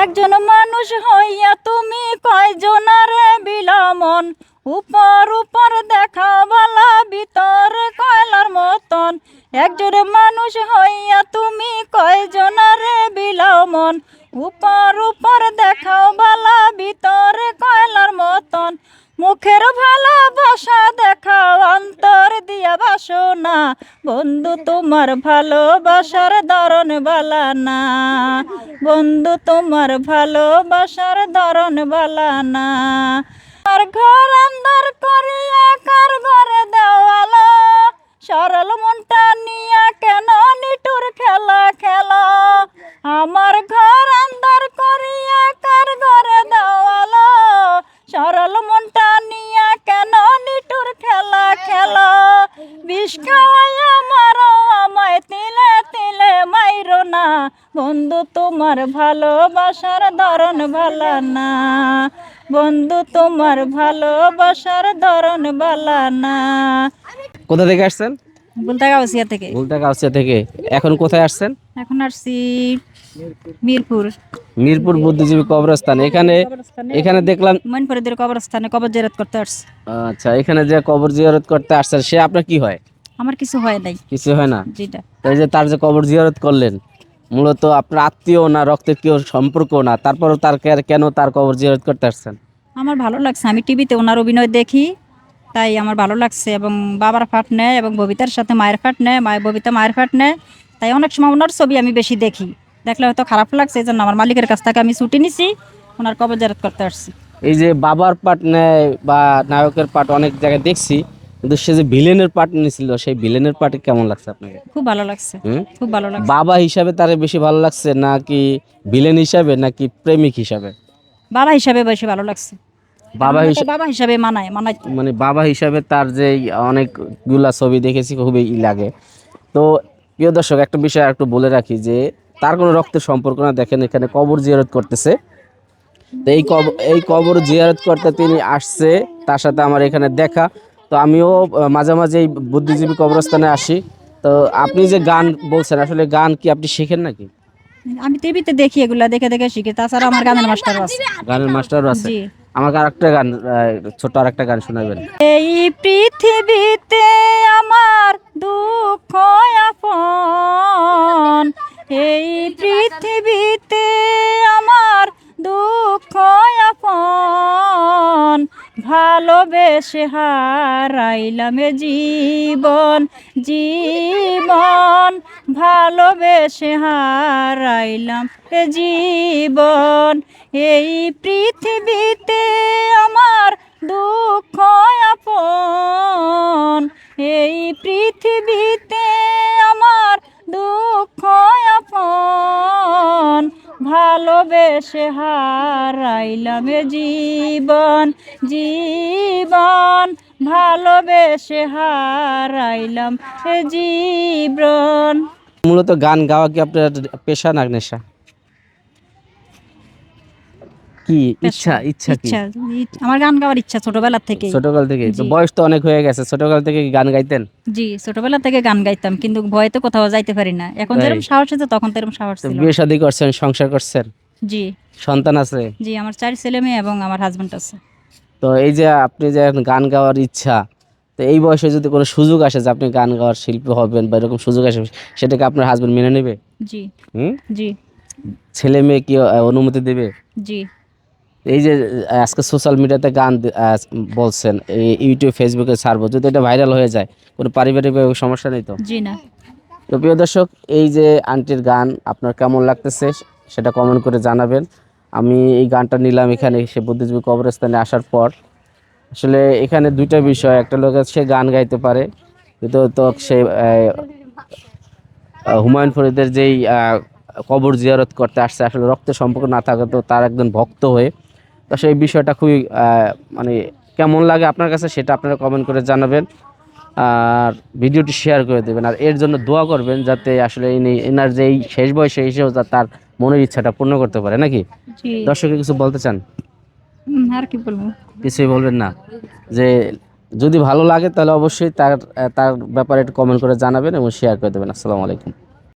একজন মানুষ হইয়া তুমি কয়জনারে বিলামন? উপর উপর দেখা বালা ভিতর কয়লার মতন। একজন মানুষ হইয়া তুমি কয়জনারে বিলামন? উপর উপর দেখাও বালা ভিতর কয়লার মতন। মুখের ভালোবাসা অন্তর দিয়া না। বন্ধু, তোমার ভালোবাসার ধরন বালা না বন্ধু, তোমার ভালোবাসার ধরন বালা না ঘর আন্দার করিয়া কার ঘরে দেওয়ালো বন্ধু তোমার ভালোবাসার ধরন ভালা না। বন্ধু তোমার ভালোবাসার ধরন বালা না। কোথা থেকে আসছেন? বলতে গাউসিয়া থেকে। ভুলতা গাউসিয়া থেকে। এখন কোথায় আসছেন? এখন আসছি মিরপুর। মিরপুর বুদ্ধিজীবী কবরস্থান। এখানে এখানে দেখলাম মইনপুরীদের কবরস্থানে কবর জেরাত করতে আসছি। আচ্ছা এখানে যে কবর জিয়ারত করতে আসছেন সে আপনার কি হয়? আমার কিছু হয় নাই। কিছু হয় না? যেটা এই যে তার যে কবর জিয়ারত করলেন মূলত আপনার আত্মীয় না রক্তের কেউ সম্পর্ক না তারপরেও তার কেন তার কবর জিয়ারত করতে আসছেন? আমার ভালো লাগছে। আমি টিভিতে ওনার অভিনয় দেখি তাই আমার ভালো লাগছে এবং বাবার ফাট নেয় এবং ববিতার সাথে মায়ের ফাট নেয় মায়ের ববিতা মায়ের ফাট নেয় তাই অনেক সময় ওনার ছবি আমি বেশি দেখি। দেখলে হয়তো খারাপ লাগছে এই জন্য আমার মালিকের কাছ থেকে আমি ছুটি নিছি ওনার কবর জেরাত করতে আসছি। এই যে বাবার পাট নেয় বা নায়কের পাট অনেক জায়গায় দেখছি কিন্তু সে যে ভিলেনের পাট নিয়েছিল সেই ভিলেনের পাটে কেমন লাগছে আপনাকে? খুব ভালো লাগছে। খুব ভালো লাগছে। বাবা হিসাবে তারে বেশি ভালো লাগছে নাকি ভিলেন হিসাবে নাকি প্রেমিক হিসাবে? বাবা হিসাবে বেশি ভালো লাগছে। বাবা হিসাবে বাবা হিসাবে মানায় মানায়। মানে বাবা হিসাবে তার যে অনেকগুলা ছবি দেখেছি খুবই লাগে। তো প্রিয় দর্শক একটা বিষয় একটু বলে রাখি যে তার কোনো রক্তের সম্পর্ক না দেখেন এখানে কবর জিয়ারত করতেছে। এই কবর এই কবর জিয়ারত করতে তিনি আসছে তার সাথে আমার এখানে দেখা। তো আমিও মাঝে মাঝে এই বুদ্ধিজীবী কবরস্থানে আসি। তো আপনি যে গান বলছেন আসলে গান কি আপনি শেখেন নাকি? আমি টিভিতে দেখি এগুলা দেখে দেখে শিখি। তাছাড়া আমার গানের মাস্টার আছে। গানের মাস্টার আছে। জি। আমাকে আরেকটা গান ছোট আরেকটা গান শোনাবেন। এই পৃথিবীতে ভালোবেসে হারাইলাম জীবন জীবন ভালোবেসে হারাইলাম জীবন। এই পৃথিবীতে আমার দুঃখ আপন ভালোবেসে হারাইলাম জীবন জীবন ভালোবেসে হারাইলাম জীবন। মূলত গান গাওয়া কি আপনার পেশা না নেশা? কি ইচ্ছা ইচ্ছা কি? আমার গান গাওয়ার ইচ্ছা ছোটবেলা থেকে ছোটকাল থেকে তো বয়স তো অনেক হয়ে গেছে ছোটকাল থেকে গান গাইতেন? জি ছোটবেলা থেকে গান গাইতাম কিন্তু ভয়ে তো কোথাও যাইতে পারি না। এখন? যেরকম সাহস আছে তখন তেরকম সাহস ছিল। বিয়ে শাদী করছেন সংসার করছেন? জি। সন্তান আছে? জি আমার চার ছেলে মেয়ে এবং আমার হাজবেন্ড আছে। তো এই যে আপনি যে গান গাওয়ার ইচ্ছা তো এই বয়সে যদি কোনো সুযোগ আসে যে আপনি গান গাওয়ার শিল্পী হবেন বা এরকম সুযোগ আসে সেটাকে আপনার হাজবেন্ড মেনে নেবে? জি। হুম? জি। ছেলে মেয়ে কি অনুমতি দেবে? জি। এই যে আজকে সোশ্যাল মিডিয়াতে গান বলছেন ইউটিউব ফেসবুকে ছাড়বো যদি এটা ভাইরাল হয়ে যায় কোনো পারিবারিক সমস্যা নেই তো? জি না। তো প্রিয় দর্শক এই যে আন্টির গান আপনার কেমন লাগতেছে? সেটা কমেন্ট করে জানাবেন। আমি এই গানটা নিলাম এখানে সে বুদ্ধিজীবী কবরস্থানে আসার পর। আসলে এখানে দুইটা বিষয়, একটা লোক সে গান গাইতে পারে তো সে হুমায়ুন ফরিদের যেই কবর জিয়ারত করতে আসছে, আসলে রক্তের সম্পর্ক না থাকে তো তার একজন ভক্ত হয়ে। তো সেই বিষয়টা খুবই মানে কেমন লাগে আপনার কাছে সেটা আপনারা কমেন্ট করে জানাবেন। আর ভিডিওটি শেয়ার করে দেবেন। আর এর জন্য দোয়া করবেন যাতে আসলে এনার যে এই শেষ বয়সে এসেও তার মনের ইচ্ছাটা পূর্ণ করতে পারে নাকি? দর্শকের কিছু বলতে চান? আর কি বলব? কিছুই বলবেন না। যে যদি ভালো লাগে তাহলে অবশ্যই তার তার ব্যাপারে একটু কমেন্ট করে জানাবেন এবং শেয়ার করে দেবেন। আসসালামু আলাইকুম।